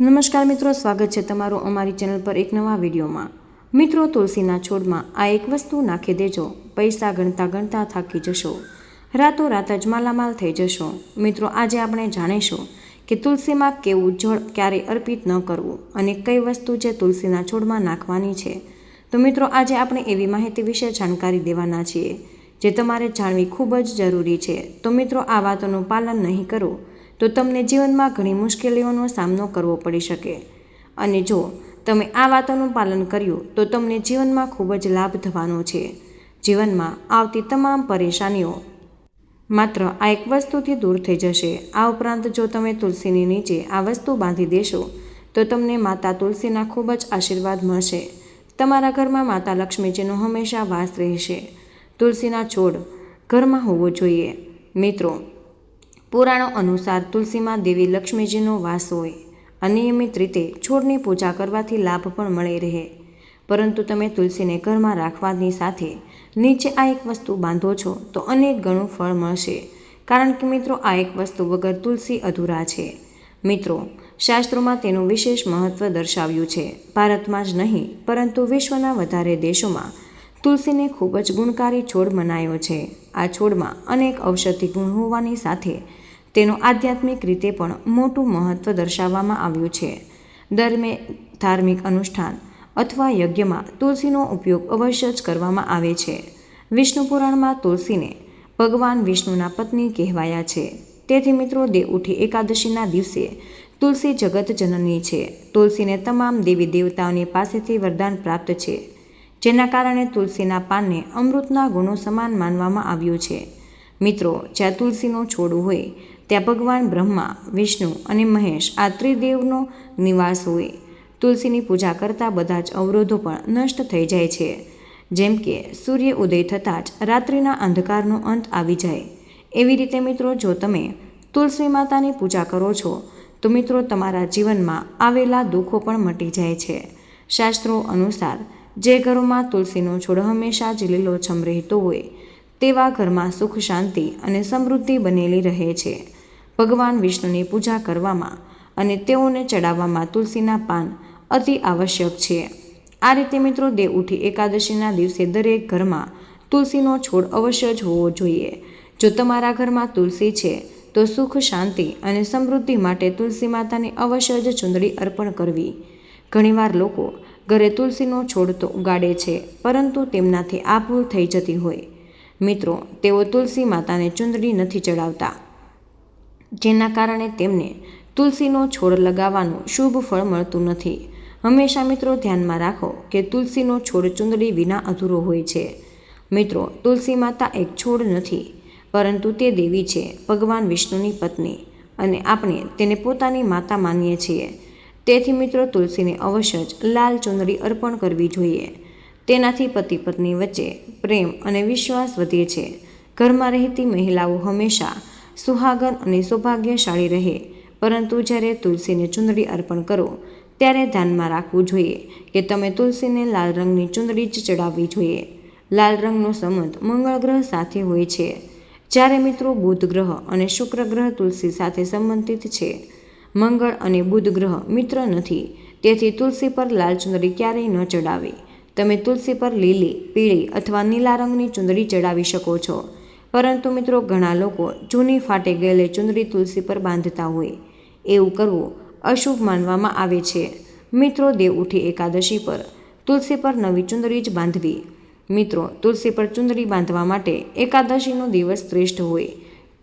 નમસ્કાર મિત્રો, સ્વાગત છે તમારું અમારી ચેનલ પર એક નવા વિડીયોમાં. મિત્રો, તુલસીના છોડમાં આ એક વસ્તુ નાખી દેજો. પૈસા ગણતા ગણતા થાકી જશો. રાતોરાત જ માલામાલ થઈ જશો. મિત્રો, આજે આપણે જાણીશું કે તુલસીમાં કેવું જળ ક્યારેય અર્પિત ન કરવું અને કઈ વસ્તુ જે તુલસીના છોડમાં નાખવાની છે. તો મિત્રો, આજે આપણે એવી માહિતી વિશે જાણકારી દેવાના છીએ, જે તમારે જાણવી ખૂબ જ જરૂરી છે. તો મિત્રો, આ વાતોનું પાલન નહીં કરો. તો તમને જીવનમાં ઘણી મુશ્કેલીઓનો સામનો કરવો પડી શકે. અને જો તમે આ વાતોનું પાલન કર્યું, તો તમને જીવનમાં ખૂબ જ લાભ થવાનો છે. જીવનમાં આવતી તમામ પરેશાનીઓ માત્ર આ એક વસ્તુથી દૂર થઈ જશે. આ ઉપરાંત જો તમે તુલસીની નીચે આ વસ્તુ બાંધી દેશો, તો તમને માતા તુલસીના ખૂબ જ આશીર્વાદ મળશે. તમારા ઘરમાં માતા લક્ષ્મીજીનો હંમેશા વાસ રહેશે. તુલસીના છોડ ઘરમાં હોવો જોઈએ. મિત્રો પુરાણો અનુસાર તુલસીમાં દેવી લક્ષ્મીજીનો વાસ હોય. અનિયમિત રીતે છોડની પૂજા કરવાથી લાભ પણ મળે રહે. પરંતુ તમે તુલસીને ઘરમાં રાખવાની સાથે નીચે આ એક વસ્તુ બાંધો છો તો અનેક ગણું ફળ મળશે. કારણ કે મિત્રો, આ એક વસ્તુ વગર તુલસી અધૂરા છે. મિત્રો, શાસ્ત્રોમાં તેનું વિશેષ મહત્વ દર્શાવ્યું છે. ભારતમાં જ નહીં, પરંતુ વિશ્વના વધારે દેશોમાં તુલસીને ખૂબ જ ગુણકારી છોડ મનાયો છે. આ છોડમાં અનેક ઔષધિ ગુણ હોવાની સાથે તેનું આધ્યાત્મિક રીતે પણ મોટું મહત્વ દર્શાવવામાં આવ્યું છે. દરમે ધાર્મિક અનુષ્ઠાન અથવા યજ્ઞમાં તુલસીનો ઉપયોગ અવશ્ય જ કરવામાં આવે છે. વિષ્ણુ પુરાણમાં તુલસીને ભગવાન વિષ્ણુના પત્ની કહેવાયા છે. તેથી મિત્રો, દેવ ઉઠી એકાદશીના દિવસે તુલસી જગત જનની છે. તુલસીને તમામ દેવી દેવતાઓની પાસેથી વરદાન પ્રાપ્ત છે. જેના કારણે તુલસીના પાનને અમૃતના ગુણો સમાન માનવામાં આવ્યું છે. મિત્રો, જ્યાં તુલસીનો છોડ હોય, ત્યાં ભગવાન બ્રહ્મા, વિષ્ણુ અને મહેશ આ ત્રિદેવનો નિવાસ હોય. તુલસીની પૂજા કરતાં બધા જ અવરોધો પણ નષ્ટ થઈ જાય છે. જેમ કે, સૂર્ય ઉદય થતાં જ રાત્રિના અંધકારનો અંત આવી જાય. એવી રીતે મિત્રો, જો તમે તુલસી માતાની પૂજા કરો છો, તો મિત્રો, તમારા જીવનમાં આવેલા દુઃખો પણ મટી જાય છે. શાસ્ત્રો અનુસાર જે ઘરોમાં તુલસીનો છોડ હંમેશા જ લીલોછમ રહેતો હોય, તેવા ઘરમાં સુખ શાંતિ અને સમૃદ્ધિ બનેલી રહે છે. ભગવાન વિષ્ણુની પૂજા કરવામાં અને તેઓને ચડાવવામાં તુલસીના પાન અતિ આવશ્યક છે. આ રીતે મિત્રો દેવ ઉઠી એકાદશીના દિવસે દરેક ઘરમાં તુલસીનો છોડ અવશ્ય જ હોવો જોઈએ. જો તમારા ઘરમાં તુલસી છે, તો સુખ, શાંતિ અને સમૃદ્ધિ માટે તુલસી માતાને અવશ્ય જ ચુંદડી અર્પણ કરવી. ઘણીવાર લોકો ઘરે તુલસીનો છોડ તો ઉગાડે છે, પરંતુ તેમનાથી આ ભૂલ થઈ જતી હોય. મિત્રો, તેઓ તુલસી માતાને ચુંદડી નથી ચડાવતા, જેના કારણે તેમને તુલસીનો છોડ લગાવવાનું શુભ ફળ મળતું નથી. હંમેશા મિત્રો ધ્યાનમાં રાખો કે તુલસીનો છોડ ચુંદડી વિના અધૂરો હોય છે. મિત્રો, તુલસી માતા એક છોડ નથી, પરંતુ તે દેવી છે, ભગવાન વિષ્ણુની પત્ની, અને આપણે તેને પોતાની માતા માનીએ છીએ. તેથી મિત્રો તુલસીને અવશ્ય જ લાલ ચુંદડી અર્પણ કરવી જોઈએ. તેનાથી પતિ પત્ની વચ્ચે પ્રેમ અને વિશ્વાસ વધે છે. ઘરમાં રહેતી મહિલાઓ હંમેશા સુહાગન અને સૌભાગ્યશાળી રહે. પરંતુ જ્યારે તુલસીને ચુંદડી અર્પણ કરો, ત્યારે ધ્યાનમાં રાખવું જોઈએ કે તમે તુલસીને લાલ રંગની ચુંદડી જ ચડાવવી જોઈએ. લાલ રંગનો સંબંધ મંગળ ગ્રહ સાથે હોય છે. જ્યારે મિત્રો બુધ ગ્રહ અને શુક્ર ગ્રહ તુલસી સાથે સંબંધિત છે મંગળ અને બુધ ગ્રહ મિત્ર નથી. તેથી તુલસી પર લાલ ચુંદડી ક્યારેય ન ચડાવી. તમે તુલસી પર લીલી, પીળી અથવા નીલા રંગની ચુંદડી ચડાવી શકો છો. પરંતુ મિત્રો, ઘણા લોકો જૂની ફાટે ગયેલી ચુંદડી તુલસી પર બાંધતા હોય. એવું કરવું અશુભ માનવામાં આવે છે. મિત્રો, દેવ ઉઠી એકાદશી પર. તુલસી પર નવી ચુંદડી જ બાંધવી. મિત્રો, તુલસી પર ચુંદડી બાંધવા માટે એકાદશીનો દિવસ શ્રેષ્ઠ હોય.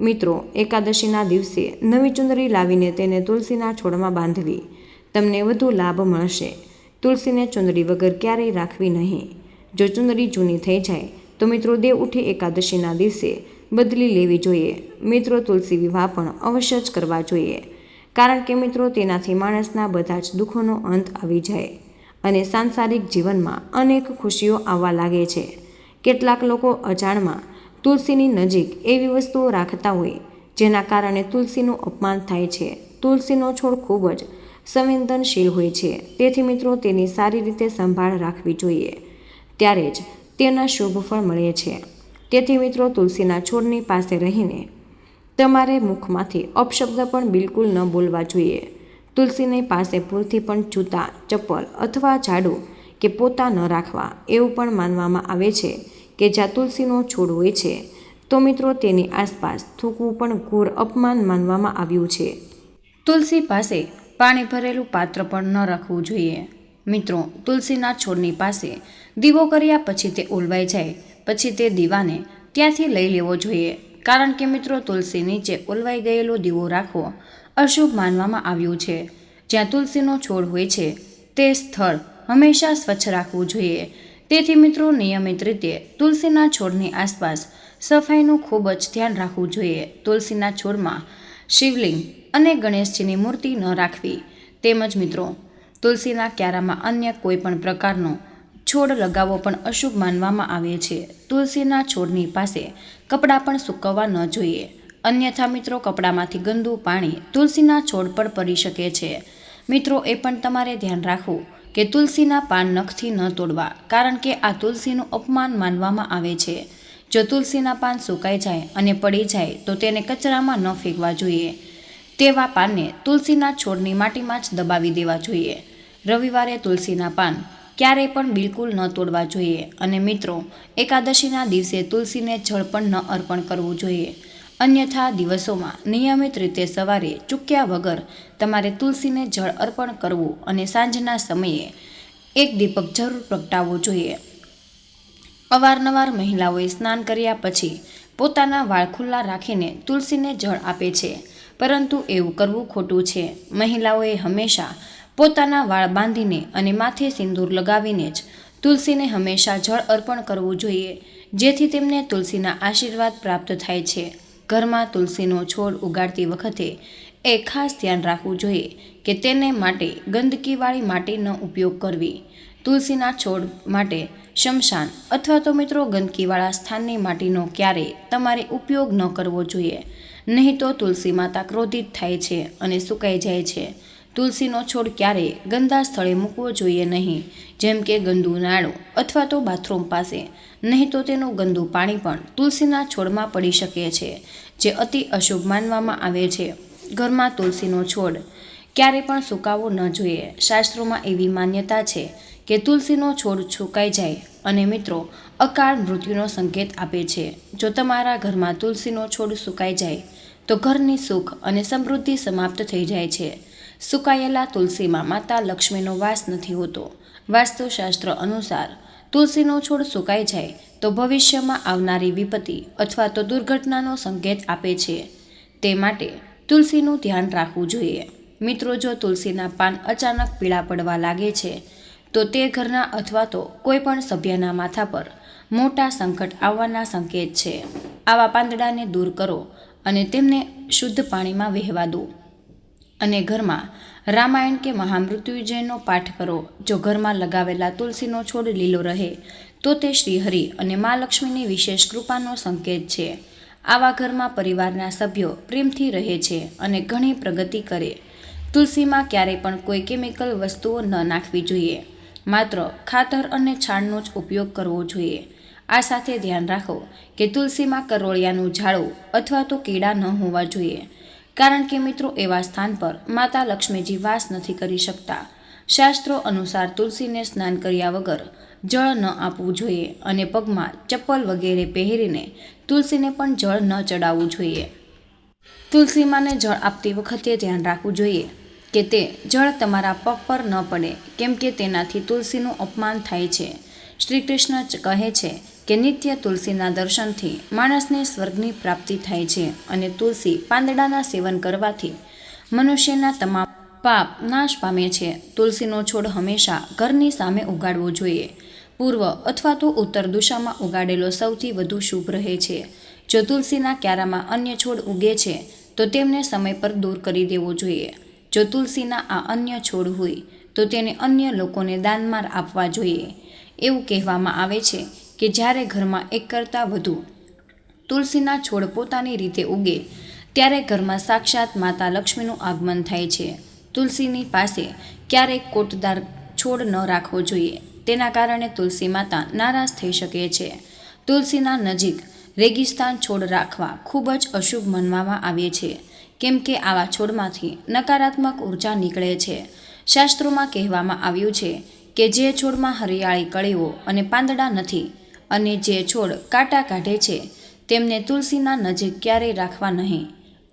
મિત્રો, એકાદશીના દિવસે નવી ચુંદડી લાવીને તેને તુલસીના છોડમાં બાંધવી. તમને વધુ લાભ મળશે. તુલસીને ચુંદડી વગર ક્યારેય રાખવી નહીં. જો ચુંદડી જૂની થઈ જાય, તો મિત્રો દેવ ઉઠી એકાદશીના દિવસે બદલી લેવી જોઈએ. મિત્રો, તુલસી વિવાહ પણ અવશ્ય જ કરવા જોઈએ. કારણ કે મિત્રો, તેનાથી માણસના બધા જ દુઃખોનો અંત આવી જાય અને સાંસારિક જીવનમાં અનેક ખુશીઓ આવવા લાગે છે. કેટલાક લોકો અજાણમાં તુલસીની નજીક એવી વસ્તુઓ રાખતા હોય, જેના કારણે તુલસીનું અપમાન થાય છે. તુલસીનો છોડ ખૂબ જ સંવેદનશીલ હોય છે. તેથી મિત્રો, તેની સારી રીતે સંભાળ રાખવી જોઈએ. ત્યારે જ તેના શુભ ફળ મળે છે. તેથી મિત્રો, તુલસીના છોડની પાસે રહીને તમારે મુખમાંથી અપશબ્દ પણ બિલકુલ ન બોલવા જોઈએ. તુલસીની પાસે ભૂલથી પણ જૂતા ચપ્પલ અથવા ઝાડુ કે પોતા ન રાખવા એવું પણ માનવામાં આવે છે. કે જ્યાં તુલસીનો છોડ હોય છે, તો મિત્રો તેની આસપાસ થૂકવું પણ ઘોર અપમાન માનવામાં આવ્યું છે. તુલસી પાસે પાણી ભરેલું પાત્ર પણ ન રાખવું જોઈએ. મિત્રો, તુલસીના છોડની પાસે દીવો કર્યા પછી તે ઓલવાઈ જાય, પછી તે દીવાને ત્યાંથી લઈ લેવો જોઈએ. કારણ કે મિત્રો, તુલસી નીચે ઓલવાઈ ગયેલો દીવો રાખવો અશુભ માનવામાં આવ્યું છે. જ્યાં તુલસીનો છોડ હોય છે, તે સ્થળ હંમેશા સ્વચ્છ રાખવું જોઈએ. તેથી મિત્રો, નિયમિત રીતે તુલસીના છોડની આસપાસ સફાઈનું ખૂબ જ ધ્યાન રાખવું જોઈએ. તુલસીના છોડમાં શિવલિંગ અને ગણેશજીની મૂર્તિ ન રાખવી. તેમજ મિત્રો, તુલસીના ક્યારામાં અન્ય કોઈ પણ પ્રકારનો છોડ લગાવવો પણ અશુભ માનવામાં આવે છે. તુલસીના છોડની પાસે કપડાં પણ સૂકવવા ન જોઈએ. અન્યથા મિત્રો, કપડામાંથી ગંદુ પાણી તુલસીના છોડ પર પડી શકે છે. મિત્રો, એ પણ તમારે ધ્યાન રાખવું. કે તુલસીના પાન નખથી ન તોડવા, કારણ કે આ તુલસીનું અપમાન માનવામાં આવે છે. જો તુલસીના પાન સુકાઈ જાય અને પડી જાય, તો તેને કચરામાં ન ફેંકવા જોઈએ. તેવા પાનને તુલસીના છોડની માટીમાં જ દબાવી દેવા જોઈએ. રવિવારે તુલસીના પાન ક્યારેય પણ બિલકુલ ન તોડવા જોઈએ અને મિત્રો, એકાદશીના દિવસે તુલસીને જળ પણ ન અર્પણ કરવું જોઈએ. અન્યથા દિવસોમાં નિયમિત રીતે સવારે ચૂક્યા વગર તમારે તુલસીને જળ અર્પણ કરવું અને સાંજના સમયે એક દીપક જરૂર પ્રગટાવવો જોઈએ. અવારનવાર મહિલાઓએ સ્નાન કર્યા પછી પોતાના વાળ ખુલ્લા રાખીને તુલસીને જળ આપે છે, પરંતુ એવું કરવું ખોટું છે. મહિલાઓએ હંમેશા પોતાના વાળ બાંધીને અને માથે સિંદૂર લગાવીને જ તુલસીને હંમેશા જળ અર્પણ કરવું જોઈએ, જેથી તેમને તુલસીના આશીર્વાદ પ્રાપ્ત થાય છે. ઘરમાં તુલસીનો છોડ ઉગાડતી વખતે એ ખાસ ધ્યાન રાખવું જોઈએ કે તેને માટે ગંદકીવાળી માટીનો ઉપયોગ કરવી. તુલસીના છોડ માટે શમશાન અથવા તો મિત્રો ગંદકીવાળા સ્થાનની માટીનો ક્યારેય તમારે ઉપયોગ ન કરવો જોઈએ. નહીં તો તુલસી માતા ક્રોધિત થાય છે અને સુકાઈ જાય છે. તુલસીનો છોડ ક્યારેય ગંદા સ્થળે મૂકવો જોઈએ નહીં, જેમ કે ગંદુ નાળું અથવા તો બાથરૂમ પાસે. નહીં તો તેનું ગંદુ પાણી પણ તુલસીના છોડમાં પડી શકે છે, જે અતિ અશુભ માનવામાં આવે છે. ઘરમાં તુલસીનો છોડ ક્યારે પણ સુકાવવો ન જોઈએ. શાસ્ત્રોમાં એવી માન્યતા છે કે તુલસીનો છોડ સુકાઈ જાય અને મિત્રો, અકાળ મૃત્યુનો સંકેત આપે છે. જો તમારા ઘરમાં તુલસીનો છોડ સુકાઈ જાય, તો ઘરની સુખ અને સમૃદ્ધિ સમાપ્ત થઈ જાય છે. સુકાયેલા તુલસીમાં માતા લક્ષ્મીનો વાસ નથી હોતો. વાસ્તુશાસ્ત્ર અનુસાર, તુલસીનો છોડ સુકાઈ જાય તો ભવિષ્યમાં આવનારી વિપત્તિ અથવા તો દુર્ઘટનાનો સંકેત આપે છે. તે માટે તુલસીનું ધ્યાન રાખવું જોઈએ. મિત્રો, જો તુલસીના પાન અચાનક પીળા પડવા લાગે છે, તો તે ઘરના અથવા તો કોઈપણ સભ્યના માથા પર મોટા સંકટ આવવાના સંકેત છે. આવા પાંદડાને દૂર કરો અને તેમને શુદ્ધ પાણીમાં વહેવા દો. અને ઘરમાં રામાયણ કે મહામૃત્યુંજયનો પાઠ કરો. જો ઘરમાં લગાવેલા તુલસીનો છોડ લીલો રહે, તો તે શ્રીહરિ અને મા લક્ષ્મીની વિશેષ કૃપાનો સંકેત છે. આવા ઘરમાં પરિવારના સભ્યો પ્રેમથી રહે છે અને ઘણી પ્રગતિ કરે. તુલસીમાં ક્યારેય પણ કોઈ કેમિકલ વસ્તુઓ ન નાખવી જોઈએ. માત્ર ખાતર અને છાણનો જ ઉપયોગ કરવો જોઈએ. આ સાથે ધ્યાન રાખો કે તુલસીમાં કરોળિયાનું ઝાડું અથવા તો કીડા ન હોવા જોઈએ. કારણ કે મિત્રો એવા સ્થાન પર માતા લક્ષ્મીજી વાસ નથી કરી શકતા. શાસ્ત્રો અનુસાર તુલસીને સ્નાન કર્યા વગર જળ ન આપવું જોઈએ અને પગમાં ચપ્પલ વગેરે પહેરીને તુલસીને પણ જળ ન ચડાવવું જોઈએ. તુલસીમાને જળ આપતી વખતે ધ્યાન રાખવું જોઈએ કે તે જળ તમારા પગ પર ન પડે, કેમ કે તેનાથી તુલસીનું અપમાન થાય છે. શ્રી કૃષ્ણ કહે છે કે નિત્ય તુલસીના દર્શનથી માણસને સ્વર્ગની પ્રાપ્તિ થાય છે અને તુલસી પાંદડાના સેવન કરવાથી મનુષ્યના તમામ પાપ નાશ પામે છે. તુલસીનો છોડ હંમેશા ઘરની સામે ઉગાડવો જોઈએ. પૂર્વ અથવા તો ઉત્તર દિશામાં ઉગાડેલો સૌથી વધુ શુભ રહે છે. જો તુલસીના ક્યારામાં અન્ય છોડ ઉગે છે, તો તેમને સમય પર દૂર કરી દેવો જોઈએ. જો તુલસીના આ અન્ય છોડ હોય તો તેને અન્ય લોકોને દાનમાં આપવા જોઈએ. એવું કહેવામાં આવે છે કે જ્યારે ઘરમાં એક કરતાં વધુ તુલસીના છોડ પોતાની રીતે ઉગે, ત્યારે ઘરમાં સાક્ષાત માતા લક્ષ્મીનું આગમન થાય છે. તુલસીની પાસે ક્યારેક કોટદાર છોડ ન રાખવો જોઈએ. તેના કારણે તુલસી માતા નારાજ થઈ શકે છે. તુલસીના નજીક રેગિસ્તાન છોડ રાખવા ખૂબ જ અશુભ માનવામાં આવે છે, કેમ કે આવા છોડમાંથી નકારાત્મક ઊર્જા નીકળે છે. શાસ્ત્રોમાં કહેવામાં આવ્યું છે કે જે છોડમાં હરિયાળી કળીઓ અને પાંદડા નથી અને જે છોડ કાંટા કાઢે છે, તેમને તુલસીના નજીક ક્યારેય રાખવા નહીં.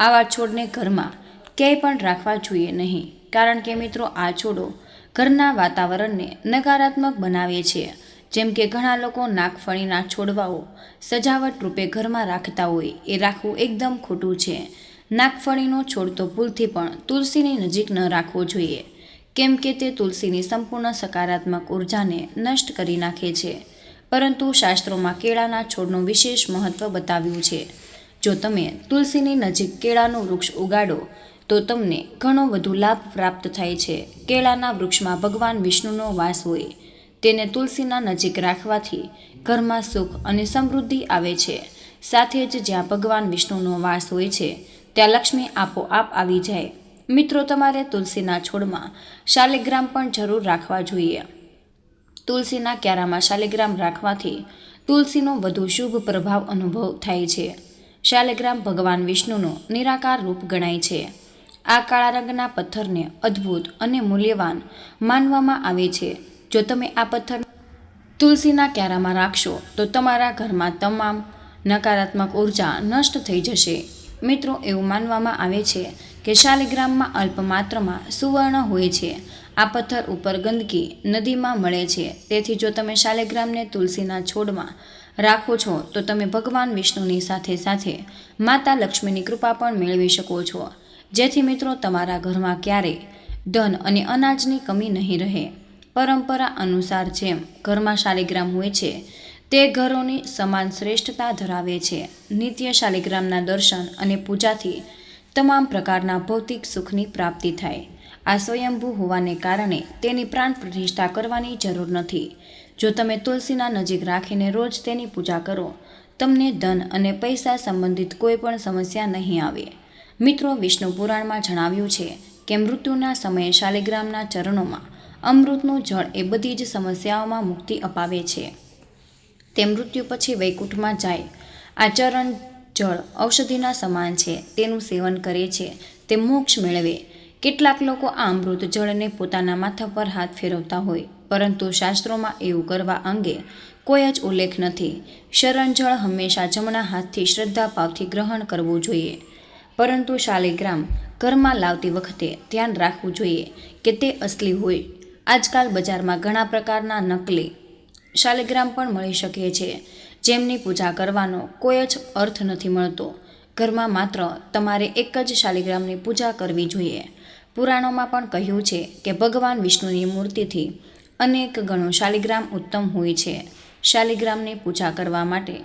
આવા છોડને ઘરમાં ક્યાંય પણ રાખવા જોઈએ નહીં. કારણ કે મિત્રો, આ છોડો ઘરના વાતાવરણને નકારાત્મક બનાવે છે. જેમ કે ઘણા લોકો નાગફળીના છોડવાઓ સજાવટ રૂપે ઘરમાં રાખતા હોય એ રાખવું એકદમ ખોટું છે. નાગફળીનો છોડ તો ભૂલથી પણ તુલસીની નજીક ન રાખવો જોઈએ. કેમ કે તે તુલસીની સંપૂર્ણ સકારાત્મક ઉર્જાને નષ્ટ કરી નાખે છે. પરંતુ શાસ્ત્રોમાં કેળાના છોડનું વિશેષ મહત્વ બતાવ્યું છે. જો તમે તુલસીની નજીક કેળાનું વૃક્ષ ઉગાડો, તો તમને ઘણો વધુ લાભ પ્રાપ્ત થાય છે. કેળાના વૃક્ષમાં ભગવાન વિષ્ણુનો વાસ હોય, તેને તુલસીના નજીક રાખવાથી ઘરમાં સુખ અને સમૃદ્ધિ આવે છે. સાથે જ જ્યાં ભગવાન વિષ્ણુનો વાસ હોય છે, ત્યાં લક્ષ્મી આપોઆપ આવી જાય. મિત્રો, તમારે તુલસીના છોડમાં શાલિગ્રામ પણ જરૂર રાખવા જોઈએ. તુલસીના ક્યારામાં શાલિગ્રામ રાખવાથી તુલસીનો વધુ શુભ પ્રભાવ અનુભવ થાય છે. શાલિગ્રામ ભગવાન વિષ્ણુનો નિરાકાર રૂપ ગણાય છે. આ કાળા રંગના પથ્થરને અદ્ભુત અને મૂલ્યવાન માનવામાં આવે છે. જો તમે આ પથ્થર તુલસીના ક્યારામાં રાખશો, તો તમારા ઘરમાં તમામ નકારાત્મક ઊર્જા નષ્ટ થઈ જશે. મિત્રો, એવું માનવામાં આવે છે કે શાલિગ્રામમાં અલ્પ માત્રામાં સુવર્ણ હોય છે. આ પથ્થર ઉપર ગંદકી નદીમાં મળે છે. તેથી જો તમે શાલિગ્રામને તુલસીના છોડમાં રાખો છો, તો તમે ભગવાન વિષ્ણુની સાથે સાથે માતા લક્ષ્મીની કૃપા પણ મેળવી શકો છો. જેથી મિત્રો, તમારા ઘરમાં ક્યારેય ધન અને અનાજની કમી નહીં રહે. પરંપરા અનુસાર જેમ ઘરમાં શાલિગ્રામ હોય છે, તે ઘરોની સમાન શ્રેષ્ઠતા ધરાવે છે. નિત્ય શાલિગ્રામના દર્શન અને પૂજાથી તમામ પ્રકારના ભૌતિક સુખની પ્રાપ્તિ થાય. આ સ્વયંભૂ હોવાને કારણે તેની પ્રાણ પ્રતિષ્ઠા કરવાની જરૂર નથી. જો તમે તુલસીના નજીક રાખીને રોજ તેની પૂજા કરો, તમને ધન અને પૈસા સંબંધિત કોઈ પણ સમસ્યા નહીં આવે. મિત્રો, વિષ્ણુ પુરાણમાં જણાવ્યું છે કે મૃત્યુના સમયે શાલિગ્રામના ચરણોમાં અમૃતનું જળ એ બધી જ સમસ્યાઓમાં મુક્તિ અપાવે છે. તે મૃત્યુ પછી વૈકુંઠમાં જાય. આ ચરણ જળ ઔષધિના સમાન છે, તેનું સેવન કરે છે, તે મોક્ષ મેળવે. કેટલાક લોકો આ અમૃત જળને પોતાના માથા પર હાથ ફેરવતા હોય, પરંતુ શાસ્ત્રોમાં એવું કરવા અંગે કોઈ જ ઉલ્લેખ નથી. શરણ જળ હંમેશા જમણા હાથથી શ્રદ્ધાભાવથી ગ્રહણ કરવું જોઈએ. પરંતુ શાલિગ્રામ ઘરમાં લાવતી વખતે ધ્યાન રાખવું જોઈએ કે તે અસલી હોય. આજકાલ બજારમાં ઘણા પ્રકારના નકલી શાલિગ્રામ પણ મળી શકે છે. જેમની પૂજા કરવાનો કોઈ જ અર્થ નથી મળતો. ઘરમાં માત્ર તમારે એક જ શાલિગ્રામની પૂજા કરવી જોઈએ. પુરાણોમાં પણ કહ્યું છે કે ભગવાન વિષ્ણુની મૂર્તિથી અનેક ગણો શાલિગ્રામ ઉત્તમ હોય છે. શાલિગ્રામની પૂજા કરવા માટે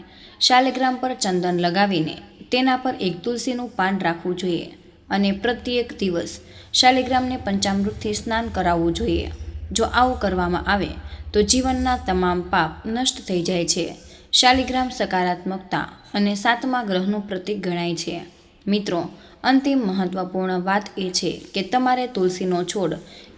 શાલિગ્રામ પર ચંદન લગાવીને તેના પર એક તુલસીનું પાન રાખવું જોઈએ અને પ્રત્યેક દિવસ શાલિગ્રામને પંચામૃતથી સ્નાન કરાવવું જોઈએ. જો આવું કરવામાં આવે, તો જીવનના તમામ પાપ નષ્ટ થઈ જાય છે. શાલિગ્રામ સકારાત્મકતા અને સાતમા ગ્રહનું પ્રતીક ગણાય છે. મિત્રો, અંતિમ મહત્વપૂર્ણ વાત એ છે કે તમારે તુલસીનો છોડ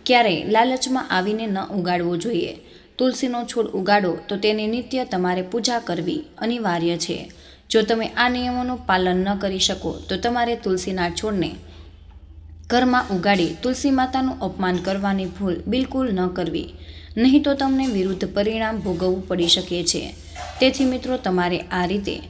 ક્યારેય લાલચમાં આવીને ન ઉગાડવો જોઈએ. તુલસીનો છોડ ઉગાડો તો તેની નિત્ય તમારે પૂજા કરવી અનિવાર્ય છે. જો તમે આ નિયમોનું પાલન ન કરી શકો, તો તમારે તુલસીના છોડને ઘરમાં ઉગાડી તુલસી માતાનું અપમાન કરવાની ભૂલ બિલકુલ ન કરવી. નહીં તો તમને વિરુદ્ધ પરિણામ ભોગવવું પડી શકે છે. તેથી મિત્રો, તમારે આ રીતે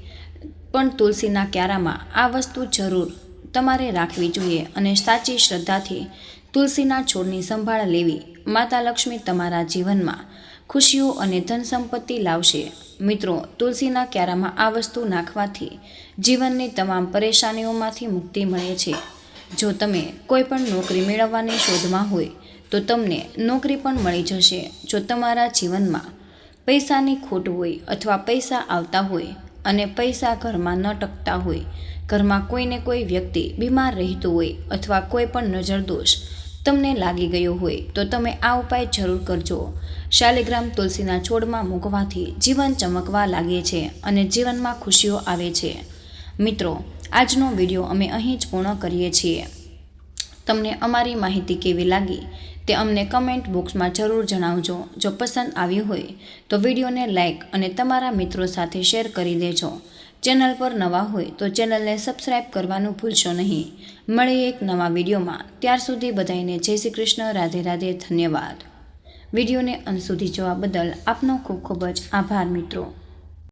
પણ તુલસીના ક્યારામાં આ વસ્તુ જરૂર તમારે રાખવી જોઈએ અને સાચી શ્રદ્ધાથી તુલસીના છોડની સંભાળ લેવી માતા લક્ષ્મી તમારા જીવનમાં ખુશીઓ અને ધન સંપત્તિ લાવશે. મિત્રો, તુલસીના ક્યારામાં આ વસ્તુ નાખવાથી જીવનની તમામ પરેશાનીઓમાંથી મુક્તિ મળે છે. જો તમે કોઈ પણ નોકરી મેળવવાની શોધમાં હોય તો તમને નોકરી પણ મળી જશે જો તમારા જીવનમાં પૈસાની ખોટ હોય અથવા પૈસા આવતા હોય અને પૈસા ઘરમાં ન ટકતા હોય, ઘરમાં કોઈને કોઈ વ્યક્તિ બીમાર રહેતું હોય અથવા કોઈ પણ નજરદોષ તમને લાગી ગયો હોય, તો તમે આ ઉપાય જરૂર કરજો. શાલિગ્રામ તુલસીના છોડમાં મૂકવાથી જીવન ચમકવા લાગે છે અને જીવનમાં ખુશીઓ આવે છે. મિત્રો, આજનો વીડિયો અમે અહીં જ પૂર્ણ કરીએ છીએ. તમને અમારી માહિતી કેવી લાગી તે અમને કમેન્ટ બોક્સમાં જરૂર જણાવજો. જો પસંદ આવ્યું હોય, તો વિડીયોને લાઇક અને તમારા મિત્રો સાથે શેર કરી દેજો. ચેનલ પર નવા હોય, તો ચેનલને સબસ્ક્રાઈબ કરવાનું ભૂલશો નહીં. મળીએ એક નવા વિડીયોમાં. ત્યાર સુધી બધાને જય શ્રી કૃષ્ણ, રાધે રાધે, ધન્યવાદ. વિડીયોને અંત સુધી જોવા બદલ આપનો ખૂબ ખૂબ જ આભાર મિત્રો.